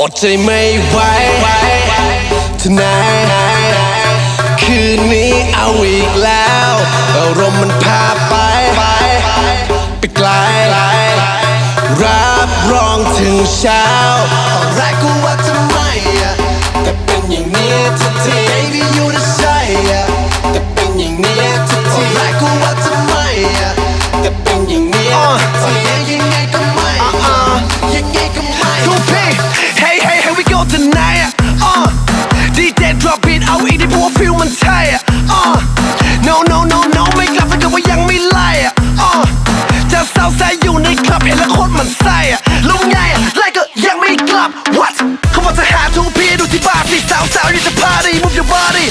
อดใจไม่ไหว tonight คืนนี้เอาอีกแล้วอารมณ์มันพาไป ไปไกล รับรองถึงเช้าตอนแรกกูว่าจะไม่แต่เป็นอย่างนี้ทุกที เอาอีกที่พวกฟิลมันใช่อะ Uh, no no no no ไม่กลับถ้าเกิดว่ายังไม่ไล่อะ Uh, จะสาวแซ่อยู่ในคลับเห็นแล้วโคตรมันไส้อะลุงไงอะไล่ก็ยังไม่กลับ What เขาบอกจะหาทูพีดูที่บ้านสิสาวสาวอยากจะ party move your body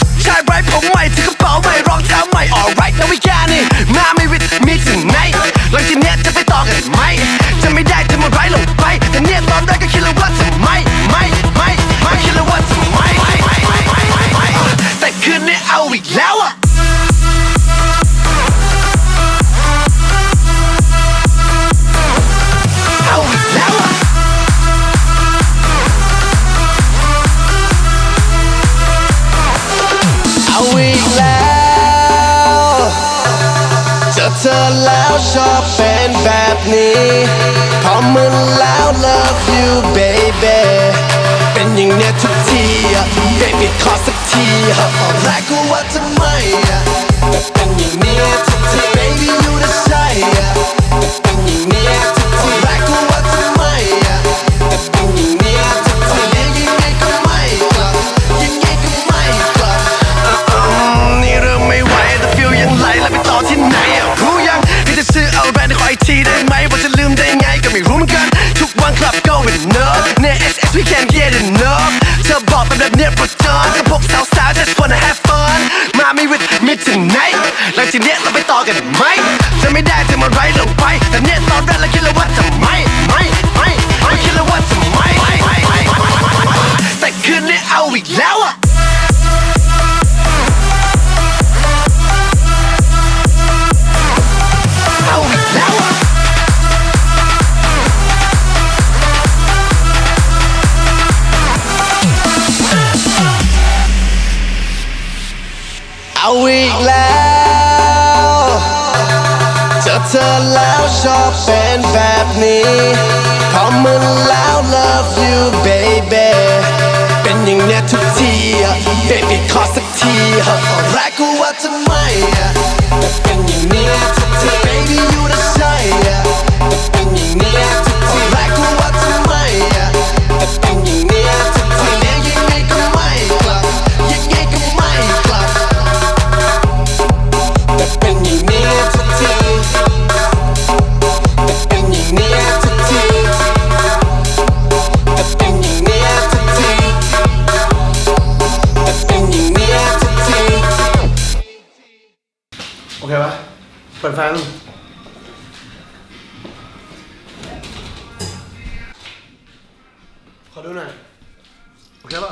เอาอีกแล้วเจอเธอแล้วชอบเป็นแบบนี้ พอมึนแล้ว love you baby เป็นอย่างเนี้ยทุกที baby ขอสักทีอะตอนแรกกูว่าทำไมแต่เป็นอย่างเนี้ย can't get enough เธอบอกเป็นแบบเนี้ยประจำกับพวกสาวๆ just wanna have fun มาไม่ with me tonight หลังจากเนี้ยเราไปต่อกันไหมจะไม่ได้จะมาไรลงไปแต่เนี่ย แล้ว เจอเธอแล้วชอบเป็นแบบนี้พอมึนแล้ว love you baby เป็นอย่างเนี้ยทุกที baby ขอสักทีอะตอนแรกกูว่าจะไม่ เคปะเปิดไฟลงขอดูหน่อย โอเคป่ะ